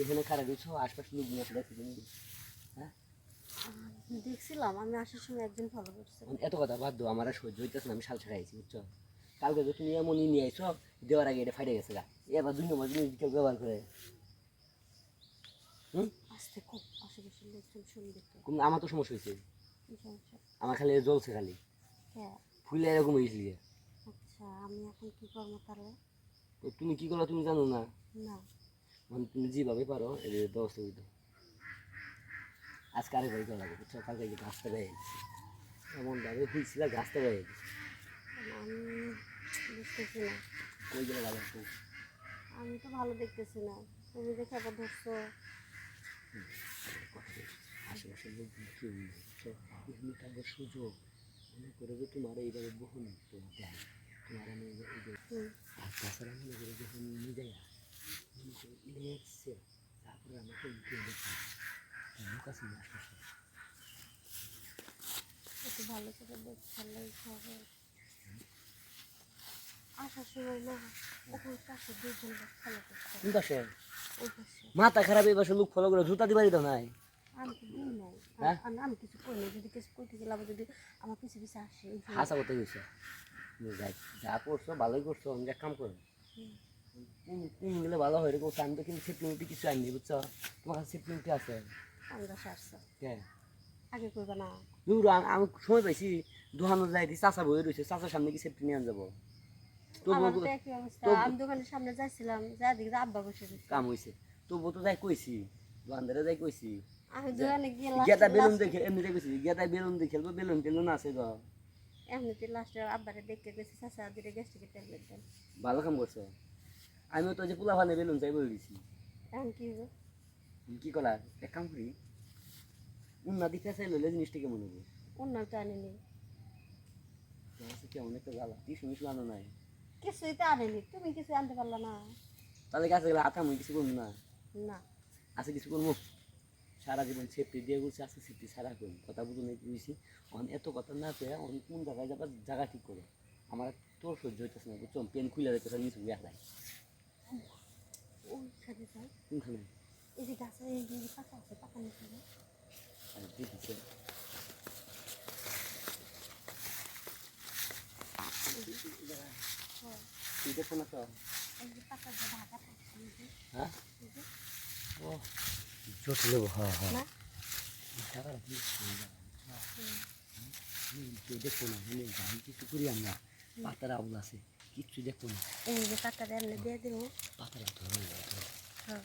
যেখানে খারাপ আশপাশে হ্যাঁ? দেখছিলাম আমি আসার সময় একজন ফলো করছে। এত কথা বাদ দাও আমার সহ্য হইতেছে না আমি শাল ছাড়াইছি বুঝছ? কালকে তো তুমি এমনই নিয়ে আইছো দেওয়ার আগে এটা ফাইটে গেছে গা এবার দুই নম্বর জিনিস কেউ ব্যবহার করে হুম? আসতে খুব আশেপাশের লোকজন শুনবে আমার তো সমস্যা হয়েছে আমার খালি জ্বলছে খালি। হ্যাঁ। ফুলে এরকম হয়েছিল আচ্ছা আমি এখন কি করব তাহলে? তুমি কি করো তুমি জানো না? না। মানে তুমি যেভাবে পারো এর ব্যবস্থা করে আজকে আরেক বাড়ি করা লাগে বুঝছ? কালকে যে গাছটা বেয়ে গেছে এমন ভাবে হয়েছিল গাছটা বেয়ে গেছে বুঝতেছি না। কই গেলে ভালো হতো আমি তো ভালো দেখতেছি না। তুমি দেখে আবার ধরছো। কথা বলছি। আশেপাশের লোক কেউ নেই বুঝছ? এখানে তাদের সুযোগ। মনে করে যে তোমার এইভাবে বহন দেয় তোমার আমি আর তাছাড়া মনে করে যখন না একটু ভালো করে হবে। আসার সময় না ওখানে পাশে দুজন লোক ফলো করছে পাশে? মাথা খারাপ এই বছর লোক ফলো করে জুতা দিবারই তো নাই। আমি তো দিই নাই। হ্যাঁ? আমি কিছু করি নাই। যদি কিছু করতে গেলে আবার যদি আমার পিছে পিছে আসে হাসা করতে গেছে। যাই যা করছ ভালোই করছ আমি এক কাম করো তুমি গেলে ভালো হয় এরকম আমি তো কিন্তু সেফটি কিছু আনি বুঝছ? তোমার কাছে সেফটি আছে? আগে করবে না। দূর আমি সময় পাইছি দোকানে যাই দিই চাচা বই রয়েছে চাচার সামনে কি সেফটি নিয়ে যাব? আমার তবু তো একই অবস্থা। তবু- আমি দোকানের সামনে যাচ্ছিলাম যা দেখি আব্বা বসে কাম হয়েছে তবু তো যাই কইছি দোকানদারে যাই কইছি। আমি দোকানে গিয়ে গেতা বেলুন দেখে এমনি দেখেছি গেতা বেলুন দেখে খেলব বেলুন টেলুন আছে তো এমনিতে লাস্টে আব্বারে দেখতে গেছি চাচা দিলে গ্যাস্ট্রিকের ট্যাবলেট দেন ভালো কাম করছ? আমিও তো যে পোলা ফানে বেলুন চাই গেছি এখন কি হবে কি করা এক কাম করি উন্নতি ফেসাই লইলে জিনিসটা কেমন হবে? অন্য তো আনিনি। কেমন একটা জ্বালা? টিউশন আনো নাই? কিছুই তো আনিনি তুমি কিছু আনতে পারলা না। তাহলে কাছে গেলে আতা মুই কিছু করব না? না। আছে কিছু করব? সারা জীবন সেফটি দিয়ে বলছি আছে সেফটি সারা করি কথা বুঝে নেই বুঝছি। অন এত কথা না পেয়ে অন কোন জায়গায় যাবার জায়গা ঠিক করো? আমার তোর সহ্য হইতেছে না বুঝছ? পেন খুলে রেখেছে নিচু যাই। কোনখানে এই যে গাছে পাতা আছে পাতা নিচে। আর দেখিছে তুই দেখো না তো হ্যাঁ ও জোট লেবো হ্যাঁ হ্যাঁ দেখো না কিছু করি আমরা পাতার আউল আছে কিচ্ছু দেখো না পাতাটা দিয়ে দেবো পাতার ধরো হ্যাঁ